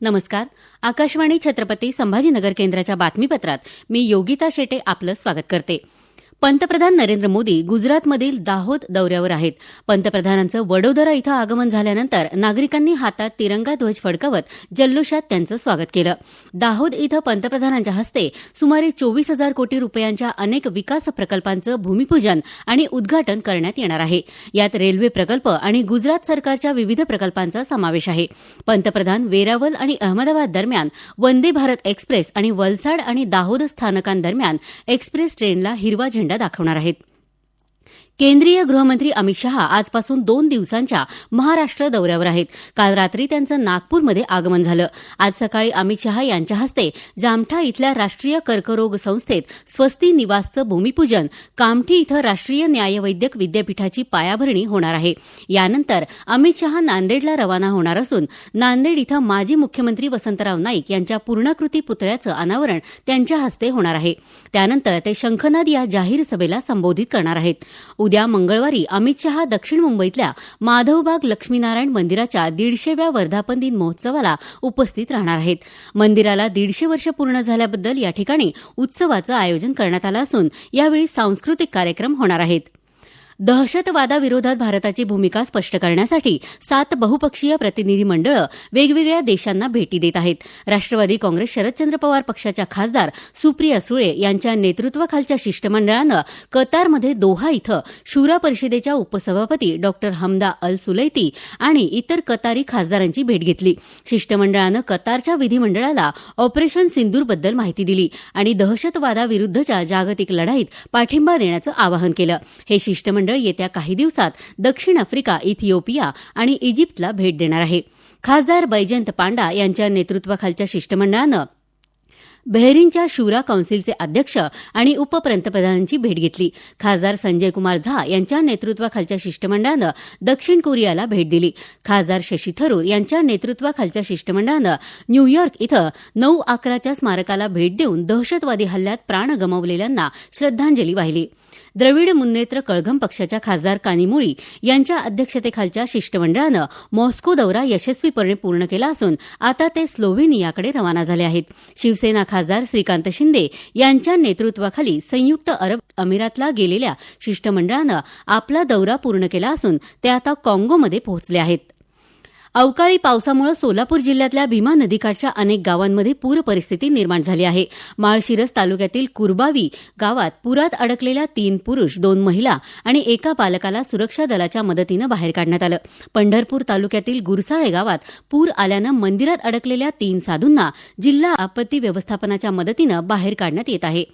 नमस्कार. आकाशवाणी छत्रपती संभाजीनगर केंद्राच्या बातमीपत्रात मी योगिता शेटे आपलं स्वागत करते. पंतप्रधान नरेंद्र मोदी गुजरातमधील दाहोद दौऱ्यावर आहेत. पंतप्रधानांचं वडोदरा इथं आगमन झाल्यानंतर नागरिकांनी हातात तिरंगा ध्वज फडकावत जल्लोषात त्यांचं स्वागत केलं. दाहोद इथं पंतप्रधानांच्या हस्ते सुमारे चोवीस हजार कोटी रुपयांच्या अनेक विकास प्रकल्पांचं भूमिपूजन आणि उद्घाटन करण्यात येणार आहे. यात रेल्वे प्रकल्प आणि गुजरात सरकारच्या विविध प्रकल्पांचा समावेश आहे. पंतप्रधान वेरावल आणि अहमदाबाद दरम्यान वंदे भारत एक्सप्रेस आणि वलसाड आणि दाहोद स्थानकांदरम्यान एक्सप्रेस ट्रेनला हिरवा झेंडा दाखवणार आहेत. केंद्रीय गृहमंत्री अमित शहा आजपासून दोन दिवसांच्या महाराष्ट्र दौऱ्यावर आहेत. काल रात्री त्यांचं नागपूरमध्ये आगमन झालं. आज सकाळी अमित शहा यांच्या हस्ते जामठा इथल्या राष्ट्रीय कर्करोग संस्थेत स्वस्ती निवासचं भूमिपूजन कामठी इथं राष्ट्रीय न्यायवैद्यक विद्यापीठाची पायाभरणी होणार आहे. यानंतर अमित शहा नांदेडला रवाना होणार असून नांदेड इथं माजी मुख्यमंत्री वसंतराव नाईक यांच्या पूर्णाकृती पुतळ्याचं अनावरण त्यांच्या हस्ते होणार आहे. त्यानंतर ते शंखनाद या जाहीर सभेला संबोधित करणार आहेत. उद्या मंगळवारी अमित शहा दक्षिण मुंबईतल्या माधवबाग लक्ष्मीनारायण मंदिराच्या दीडशेव्या वर्धापन दिन महोत्सवाला उपस्थित राहणार आहेत. मंदिराला दीडशे वर्ष पूर्ण झाल्याबद्दल या ठिकाणी उत्सवाचं आयोजन करण्यात आलं असून यावेळी सांस्कृतिक कार्यक्रम होणार आहेत. दहशतवादाविरोधात भारताची भूमिका स्पष्ट करण्यासाठी सात बहुपक्षीय प्रतिनिधी मंडळं वेगवेगळ्या देशांना भेटी देत आहेत. राष्ट्रवादी काँग्रेस शरदचंद्र पवार पक्षाच्या खासदार सुप्रिया सुळे यांच्या नेतृत्वाखालच्या शिष्टमंडळानं कतारमध्ये दोहा इथं शुरा परिषदेच्या उपसभापती डॉ. हमदा अल सुलैती आणि इतर कतारी खासदारांची भेट घेतली. शिष्टमंडळानं कतारच्या विधिमंडळाला ऑपरेशन सिंदूरबद्दल माहिती दिली आणि दहशतवादाविरुद्धच्या जागतिक लढाईत पाठिंबा देण्याचं आवाहन केलं. हे शिष्टमंडळ मंडळ येत्या काही दिवसात दक्षिण आफ्रिका इथिओपिया आणि इजिप्तला भेट देणार आहे. खासदार बैजंत पांडा यांच्या नेतृत्वाखालच्या शिष्टमंडळानं बहरीनच्या शुरा कौन्सिलचे अध्यक्ष आणि उपपंतप्रधानांची भेट घेतली. खासदार संजय कुमार झा यांच्या नेतृत्वाखालच्या शिष्टमंडळानं दक्षिण कोरियाला भेट दिली. खासदार शशी थरूर यांच्या नेतृत्वाखालच्या शिष्टमंडळानं न्यूयॉर्क इथं नऊ अकराच्या स्मारकाला भेट देऊन दहशतवादी हल्ल्यात प्राण गमावलेल्यांना श्रद्धांजली वाहिली. द्रविड मुन्नेत्र कळघम पक्षाच्या खासदार कानिमोळी यांच्या अध्यक्षतेखालच्या शिष्टमंडळानं मॉस्को दौरा यशस्वीपणे पूर्ण केला असून आता ते स्लोव्हेनियाकडे रवाना झाले आहेत. शिवसेना खासदार श्रीकांत शिंदे यांच्या नेतृत्वाखाली संयुक्त अरब अमिरातला गेलेल्या शिष्टमंडळानं आपला दौरा पूर्ण केला असून ते आता काँगोमध्ये पोहोचले आहेत. अवकाळी पावसामुळे सोलापूर जिल्ह्यातल्या भीमा नदीकाठच्या अनेक गावांमध्ये पूर परिस्थिती निर्माण झाली आहे. माळशिरस तालुक्यातील कुरबावी गावात पुरात अडकलेल्या तीन पुरुष दोन महिला आणि एका बालकाला सुरक्षा दलाच्या मदतीनं बाहेर काढण्यात आलं. पंढरपूर तालुक्यातील गुरसाळे गावात पूर आल्यानं मंदिरात अडकलेल्या तीन साधूंना जिल्हा आपत्ती व्यवस्थापनाच्या मदतीनं बाहेर काढण्यात येत आहे.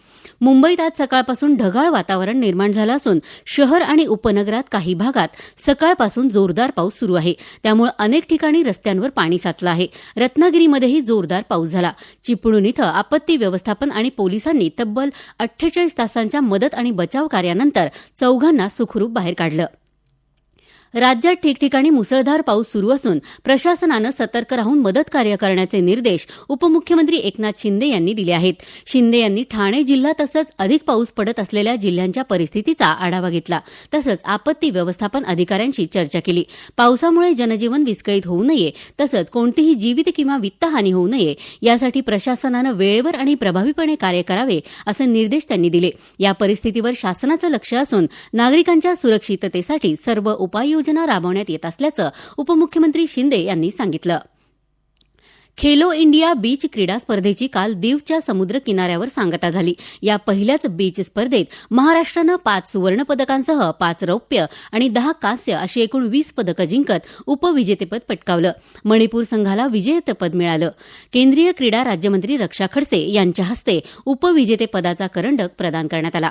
मुंबईत आज सकाळपासून ढगाळ वातावरण निर्माण झालं असून शहर आणि उपनगरात काही भागात सकाळपासून जोरदार पाऊस सुरू आहे. त्यामुळे अनेक ठिकाणी रस्त्यांवर पाणी साचलं आहे. रत्नागिरीमध्येही जोरदार पाऊस झाला. चिपळूण इथं आपत्ती व्यवस्थापन आणि पोलिसांनी तब्बल अठ्ठेचाळीस तासांच्या मदत आणि बचाव कार्यानंतर चौघांना सुखरूप बाहेर काढलं. राज्यात ठिकठिकाणी मुसळधार पाऊस सुरू असून प्रशासनानं सतर्क राहून मदत कार्य करण्याचे निर्देश उपमुख्यमंत्री एकनाथ शिंदे यांनी दिले आहेत. शिंदे यांनी ठाणे जिल्हा तसंच अधिक पाऊस पडत असलेल्या जिल्ह्यांच्या परिस्थितीचा आढावा घेतला. तसंच आपत्ती व्यवस्थापन अधिकाऱ्यांशी चर्चा केली. पावसामुळे जनजीवन विस्कळीत होऊ नये तसंच कोणतीही जीवित किंवा वित्तहानी होऊ नये यासाठी प्रशासनानं वेळेवर आणि प्रभावीपणे कार्य करावे असे निर्देश त्यांनी दिले. या परिस्थितीवर शासनाचं लक्ष असून नागरिकांच्या सुरक्षिततेसाठी सर्व उपाययोजना योजना राबवण्यात येत असल्याचं उपमुख्यमंत्री शिंदे यांनी सांगितलं. खेलो इंडिया बीच क्रीडा स्पर्धेची काल दीवच्या समुद्र किनाऱ्यावर सांगता झाली. या पहिल्याच बीच स्पर्धेत महाराष्ट्रानं पाच सुवर्णपदकांसह पाच रौप्य आणि दहा कांस्य अशी एकूण वीस पदकं जिंकत उपविजेतेपद पटकावलं. मणिपूर संघाला विजेतेपद मिळालं. केंद्रीय क्रीडा राज्यमंत्री रक्षा खडसे यांच्या हस्ते उपविजेतेपदाचा करंडक प्रदान करण्यात आला.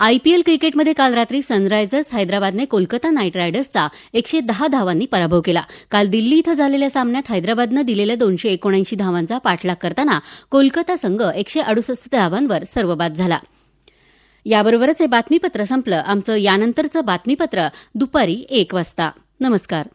आयपीएल क्रिकेटमध्ये काल रात्री सनरायझर्स हैदराबादने कोलकाता नाईट रायडर्सचा एकशे दहा धावांनी पराभव केला. काल दिल्ली इथं झालेल्या सामन्यात हैदराबादनं दिलेल्या दोनशे एकोणऐंशी धावांचा पाठलाग करताना कोलकाता संघ एकशे अडुसष्ट धावांवर सर्वबाद झाला. याबरोबरच हे बातमीपत्र संपलं. आमचं यानंतरचं बातमीपत्र दुपारी एक वाजता. नमस्कार.